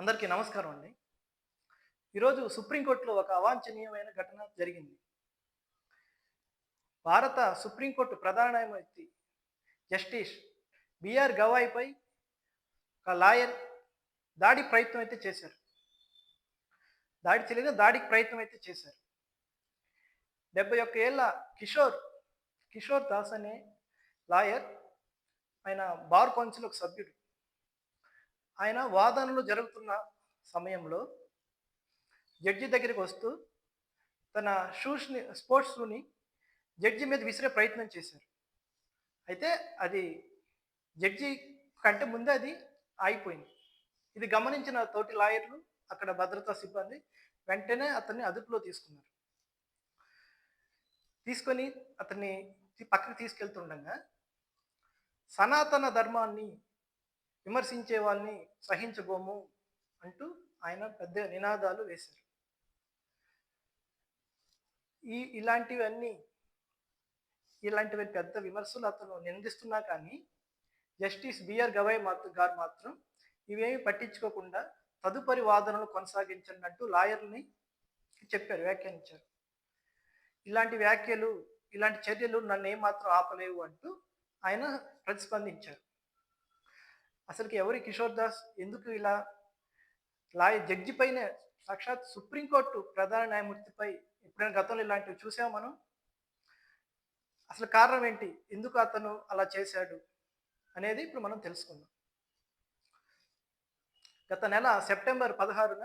అందరికీ నమస్కారం అండి. ఈరోజు సుప్రీంకోర్టులో ఒక అవాంఛనీయమైన ఘటన జరిగింది. భారత సుప్రీంకోర్టు ప్రధాన న్యాయమూర్తి జస్టిస్ బిఆర్ గవాయిపై ఒక లాయర్ దాడి ప్రయత్నం అయితే చేశారు. దాడి చేయలేదు దాడికి ప్రయత్నం అయితే చేశారు. డెబ్బై ఒక్క ఏళ్ళ కిషోర్ కిషోర్ దాస్ అనే లాయర్ ఆయన బార్ కౌన్సిల్ ఒక సభ్యుడు. ఆయన వాదనలు జరుగుతున్న సమయంలో జడ్జి దగ్గరికి వస్తూ తన షూస్ని స్పోర్ట్స్ షూని జడ్జి మీద విసిరే ప్రయత్నం చేశారు. అయితే అది జడ్జి కంటే ముందే అది ఆగిపోయింది. ఇది గమనించిన తోటి లాయర్లు అక్కడ భద్రతా సిబ్బంది వెంటనే అతన్ని అదుపులో తీసుకున్నారు. తీసుకొని అతన్ని పక్కకి తీసుకెళ్తుండగా సనాతన ధర్మాన్ని విమర్శించే వాళ్ళని సహించబోము అంటూ ఆయన పెద్ద నినాదాలు వేశారు. ఈ ఇలాంటివన్నీ ఇలాంటివి పెద్ద విమర్శలు అతను నిందిస్తున్నా కానీ జస్టిస్ బిఆర్ గవాయ్ మాత్రం గారు మాత్రం ఇవేమి పట్టించుకోకుండా తదుపరి వాదనలు కొనసాగించండి అంటూ లాయర్ని చెప్పారు వ్యాఖ్యానించారు. ఇలాంటి వ్యాఖ్యలు ఇలాంటి చర్యలు నన్ను ఏమాత్రం ఆపలేవు అంటూ ఆయన ప్రతిస్పందించారు. అసలుకి ఎవరి కిషోర్ దాస్? ఎందుకు ఇలా లాయ జడ్జి పైన సాక్షాత్ సుప్రీంకోర్టు ప్రధాన న్యాయమూర్తిపై ఎప్పుడైనా గతంలో ఇలాంటివి చూసాము మనం? అసలు కారణం ఏంటి? ఎందుకు అతను అలా చేశాడు? అనేది ఇప్పుడు మనం తెలుసుకుందాం. గత నెల సెప్టెంబర్ పదహారున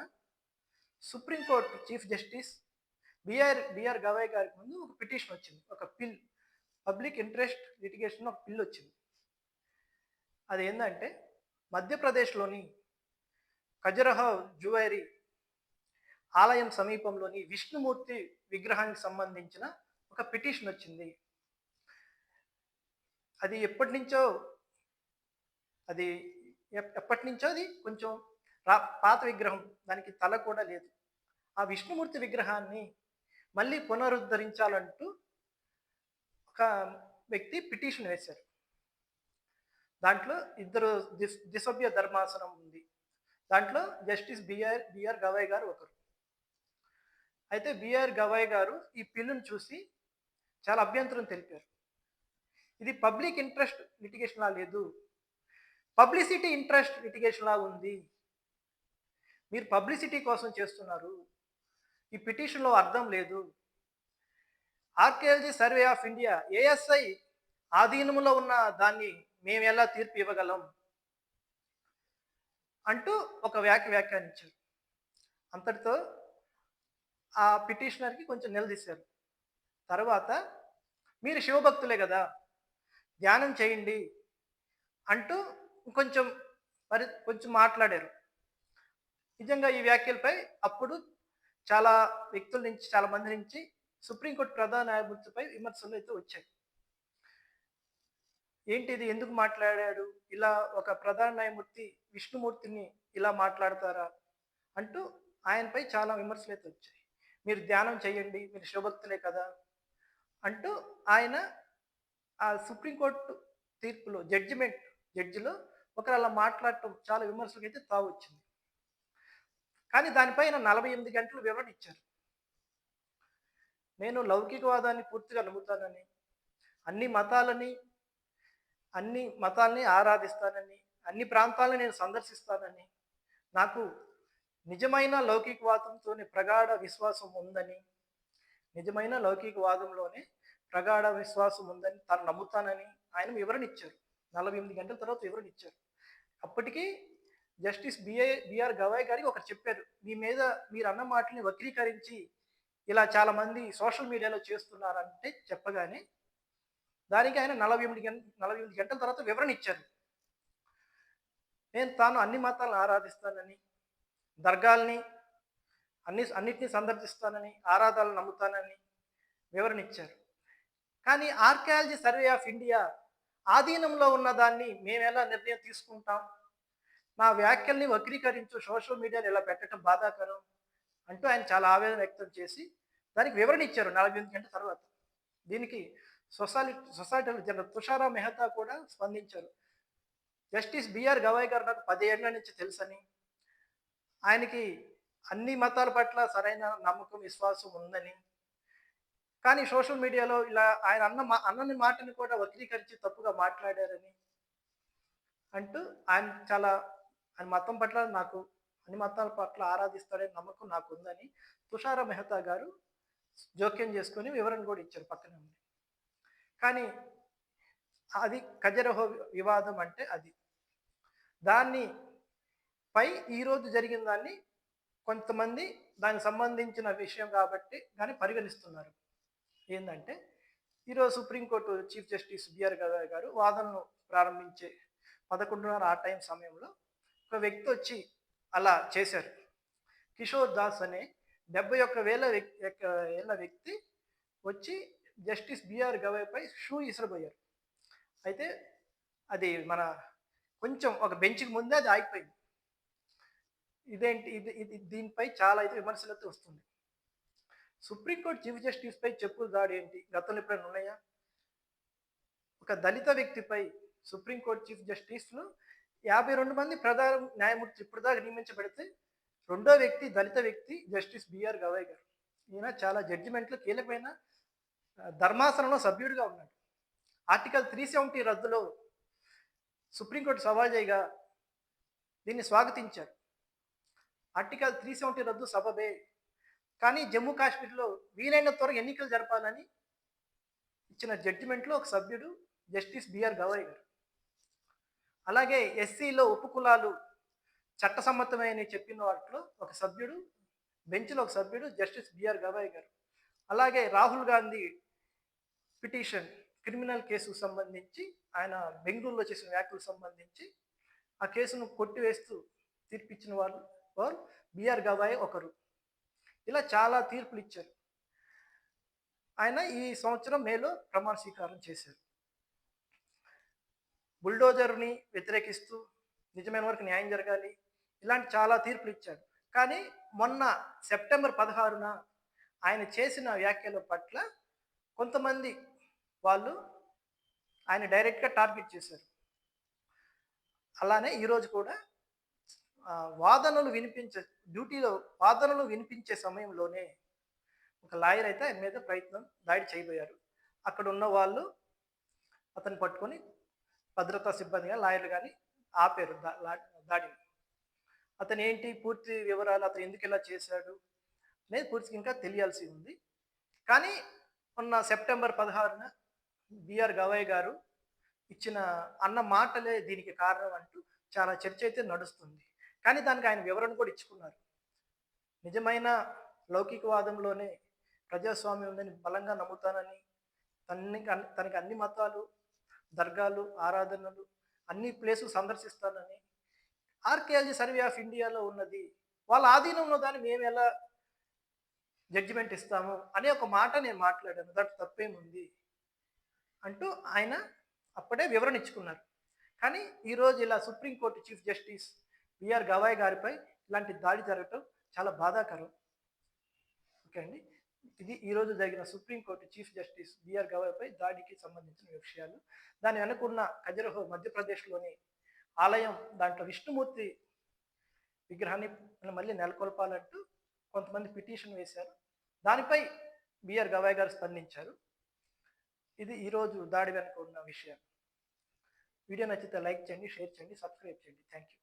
supreme court chief justice BR BR Gavai గారికి ముందు ఒక పిటిషన్ వచ్చింది. ఒక పిల్ పబ్లిక్ ఇంట్రెస్ట్ లిటిగేషన్ ఒక పిల్ వచ్చింది. అది ఏంటంటే మధ్యప్రదేశ్లోని ఖజరహ జువైరి ఆలయం సమీపంలోని విష్ణుమూర్తి విగ్రహానికి సంబంధించిన ఒక పిటిషన్ వచ్చింది. అది ఎప్పటి నుంచో అది ఎప్పటి నుంచో అది కొంచెం రా పాత విగ్రహం దానికి తల కూడా లేదు. ఆ విష్ణుమూర్తి విగ్రహాన్ని మళ్ళీ పునరుద్ధరించాలంటూ ఒక వ్యక్తి పిటిషన్ వేశారు. దాంట్లో ఇద్దరు దిస్ దిసభ్య ధర్మాసనం ఉంది. దాంట్లో జస్టిస్ బిఆర్ బిఆర్ గవాయ్ గారు ఒకరు. అయితే బిఆర్ గవాయ్ గారు ఈ పిల్లును చూసి చాలా అభ్యంతరం తెలిపారు. ఇది పబ్లిక్ ఇంట్రెస్ట్ లిటిగేషన్ లా లేదు. పబ్లిసిటీ ఇంట్రెస్ట్ లిటిగేషన్ లా ఉంది. మీరు పబ్లిసిటీ కోసం చేస్తున్నారు. ఈ పిటిషన్లో అర్థం లేదు. Archaeology survey of India ASI ఆధీనంలో ఉన్న దాన్ని మేము ఎలా తీర్పు ఇవ్వగలం? అంటూ ఒక వ్యాఖ్య వ్యాఖ్యానించారు. అంతటితో ఆ పిటిషనర్కి కొంచెం నిలదీశారు. తర్వాత మీరు శివభక్తులే కదా ధ్యానం చేయండి అంటూ కొంచెం మరి కొంచెం మాట్లాడారు. నిజంగా ఈ వ్యాఖ్యలపై అప్పుడు చాలా వ్యక్తుల నుంచి చాలా మంది నుంచి సుప్రీంకోర్టు ప్రధాన న్యాయమూర్తిపై విమర్శలు అయితే వచ్చాయి. ఏంటిది? ఎందుకు మాట్లాడాడు? ఇలా ఒక ప్రధాన న్యాయమూర్తి విష్ణుమూర్తిని ఇలా మాట్లాడతారా? అంటూ ఆయనపై చాలా విమర్శలు అయితే వచ్చాయి. మీరు ధ్యానం చేయండి మీరు శివభక్తులే కదా? అంటూ ఆయన ఆ సుప్రీంకోర్టు తీర్పులో జడ్జిమెంట్ జడ్జిలో ఒకరు అలా మాట్లాడటం చాలా విమర్శలకు అయితే తావు వచ్చింది. కానీ దానిపైన నలభై ఎనిమిది గంటలు వివరణ ఇచ్చారు. నేను లౌకికవాదాన్ని పూర్తిగా నమ్ముతానని అన్ని మతాలని అన్ని మతాల్ని ఆరాధిస్తానని అన్ని ప్రాంతాలను నేను సందర్శిస్తానని నాకు నిజమైన లౌకికవాదంతోనే ప్రగాఢ విశ్వాసం ఉందని నిజమైన లౌకికవాదంలోనే ప్రగాఢ విశ్వాసం ఉందని తను నమ్ముతానని ఆయన వివరణ ఇచ్చారు. నలభై ఎనిమిది గంటల తర్వాత వివరణ ఇచ్చారు. అప్పటికి జస్టిస్ బిఏ బిఆర్ గవాయ్ గారికి ఒకరు చెప్పారు మీ మీద మీరు అన్న మాటల్ని వక్రీకరించి ఇలా చాలామంది సోషల్ మీడియాలో చేస్తున్నారంటే చెప్పగానే దానికి ఆయన నలభై ఎనిమిది గంట నలభై ఎనిమిది గంటల తర్వాత వివరణ ఇచ్చారు. నేను తాను అన్ని మతాలను ఆరాధిస్తానని దర్గాల్ని అన్ని అన్నిటినీ సందర్శిస్తానని ఆరాధాలను నమ్ముతానని వివరణ ఇచ్చారు. కానీ ఆర్కియాలజీ సర్వే ఆఫ్ ఇండియా ఆధీనంలో ఉన్న దాన్ని మేము ఎలా నిర్ణయం తీసుకుంటాం? నా వ్యాఖ్యల్ని వక్రీకరించు సోషల్ మీడియాలో ఇలా పెట్టడం బాధాకరం అంటూ ఆయన చాలా ఆవేదన వ్యక్తం చేసి దానికి వివరణ ఇచ్చారు నలభై ఎనిమిది గంటల తర్వాత. దీనికి society society general Tushara Mehta కూడా స్పందించారు. జస్టిస్ బిఆర్ గవాయ్ గారు నాకు పదేళ్ళ నుంచి తెలుసని. ఆయనకి అన్ని మతాల పట్ల సరైన నమ్మకం విశ్వాసం ఉందని. కానీ సోషల్ మీడియాలో ఇలా ఆయన అన్న మా అన్నని మాటని కూడా వక్రీకరించి తప్పుగా మాట్లాడారని అంటూ ఆయన చాలా ఆయన మతం పట్ల నాకు అన్ని మతాల పట్ల ఆరాధిస్తాడని నమ్మకం నాకు ఉందని తుషార మెహతా గారు జోక్యం చేసుకొని వివరణ కూడా ఇచ్చారు పక్కనే ఉండి. కానీ అది ఖజరహో వివాదం అంటే అది. దాన్ని పై ఈరోజు జరిగిన దాన్ని కొంతమంది దానికి సంబంధించిన విషయం కాబట్టి దాన్ని పరిగణిస్తున్నారు. ఏంటంటే ఈరోజు supreme court chief justice BR Gavai garu వాదనను ప్రారంభించే పదకొండున్నర ఆ టైం సమయంలో ఒక వ్యక్తి వచ్చి అలా చేశారు. కిషోర్ దాస్ అనే డెబ్బై ఒక్క వేల వ్యక్తి ఏళ్ళ వ్యక్తి వచ్చి జస్టిస్ బిఆర్ గవైపై షూ ఇసరబోయారు. అయితే అది మన కొంచెం ఒక బెంచ్కి ముందే అది ఆగిపోయింది. ఇదేంటి ఇది ఇది దీనిపై చాలా అయితే విమర్శలు అయితే వస్తుంది. సుప్రీంకోర్టు చీఫ్ జస్టిస్ పై చెప్పులు దాడి ఏంటి గతంలో ఎప్పుడైనా ఉన్నాయా? ఒక దళిత వ్యక్తిపై సుప్రీంకోర్టు చీఫ్ జస్టిస్లు యాభై రెండు మంది ప్రధాన న్యాయమూర్తి ఇప్పటిదాకా నియమించబడితే రెండో వ్యక్తి దళిత వ్యక్తి జస్టిస్ బిఆర్ గవాయ్ గారు. ఈయన చాలా జడ్జిమెంట్లు కీలకమైన ధర్మాసనంలో సభ్యుడిగా ఉన్నాడు. ఆర్టికల్ త్రీ సెవెంటీ రద్దులో సుప్రీంకోర్టు సవాల్ చేయగా దీన్ని స్వాగతించారు. ఆర్టికల్ త్రీ సెవెంటీ రద్దు సబబే కానీ జమ్మూ కాశ్మీర్లో వీలైన త్వరగా ఎన్నికలు జరపాలని ఇచ్చిన జడ్జిమెంట్లో ఒక సభ్యుడు జస్టిస్ బిఆర్ గవాయ్ గారు. అలాగే ఎస్సీలో ఉపకులాలు చట్టసమ్మతమైన చెప్పిన వాటిలో ఒక సభ్యుడు బెంచ్లో ఒక సభ్యుడు జస్టిస్ బిఆర్ గవాయ్ గారు. అలాగే రాహుల్ గాంధీ పిటిషన్ క్రిమినల్ కేసుకు సంబంధించి ఆయన బెంగళూరులో చేసిన వ్యాఖ్యలకు సంబంధించి ఆ కేసును కొట్టివేస్తూ తీర్పిచ్చిన వాళ్ళు వారు బిఆర్ గవాయ్ ఒకరు. ఇలా చాలా తీర్పులు ఇచ్చారు. ఆయన ఈ సంవత్సరం మేలో ప్రమాణ స్వీకారం చేశారు. బుల్డోజర్ని వ్యతిరేకిస్తూ నిజమైన వరకు న్యాయం జరగాలి ఇలాంటి చాలా తీర్పులు ఇచ్చాడు. కానీ మొన్న సెప్టెంబర్ పదహారున ఆయన చేసిన వ్యాఖ్యల పట్ల కొంతమంది వాళ్ళు ఆయన డైరెక్ట్గా టార్గెట్ చేశారు. అలానే ఈరోజు కూడా వాదనలు వినిపించే డ్యూటీలో వాదనలు వినిపించే సమయంలోనే ఒక లాయర్ అయితే ఆయన మీద ప్రయత్నం దాడి చేయబోయారు. అక్కడ ఉన్న వాళ్ళు అతను పట్టుకొని భద్రతా సిబ్బందిగా లాయర్లు కానీ ఆపారు దాడిని. అతను ఏంటి? పూర్తి వివరాలు అతను ఎందుకు ఇలా చేశాడు అనేది పూర్తిగా ఇంకా తెలియాల్సి ఉంది. కానీ మొన్న సెప్టెంబర్ పదహారున బిఆర్ గవయ్ గారు ఇచ్చిన అన్న మాటలే దీనికి కారణం అంటూ చాలా చర్చ అయితే నడుస్తుంది. కానీ దానికి ఆయన వివరణ కూడా ఇచ్చుకున్నారు. నిజమైన లౌకికవాదంలోనే ప్రజాస్వామ్యం ఉందని బలంగా నమ్ముతానని తనకి తనకి అన్ని మతాలు దర్గాలు ఆరాధనలు అన్ని ప్లేసులు సందర్శిస్తానని ఆర్కియాలజీ సర్వే ఆఫ్ ఇండియాలో ఉన్నది. వాళ్ళ ఆధీనంలో దాన్ని మేము ఎలా జడ్జిమెంట్ ఇస్తాము అనే ఒక మాట నేను మాట్లాడాను. దట్ తప్పేముంది? అంటూ ఆయన అప్పుడే వివరణ ఇచ్చుకున్నారు కానీ ఈరోజు ఇలా supreme court chief justice BR Gavai గారిపై ఇలాంటి దాడి జరగటం చాలా బాధాకరం. ఓకే అండి. ఇది ఈరోజు జరిగిన supreme court chief justice BR గవాయ్పై దాడికి సంబంధించిన విషయాలు. దాని వెనుకున్న ఖజరహో మధ్యప్రదేశ్లోని ఆలయం దాంట్లో విష్ణుమూర్తి విగ్రహాన్ని మళ్ళీ నెలకొల్పాలంటూ కొంతమంది పిటిషన్ వేశారు. దానిపై బిఆర్ గవాయ్ గారు స్పందించారు. ఇది ఈరోజు దాడి వెనుక ఉన్న విషయం. వీడియో నచ్చితే లైక్ చేయండి షేర్ చేయండి సబ్స్క్రైబ్ చేయండి. Thank you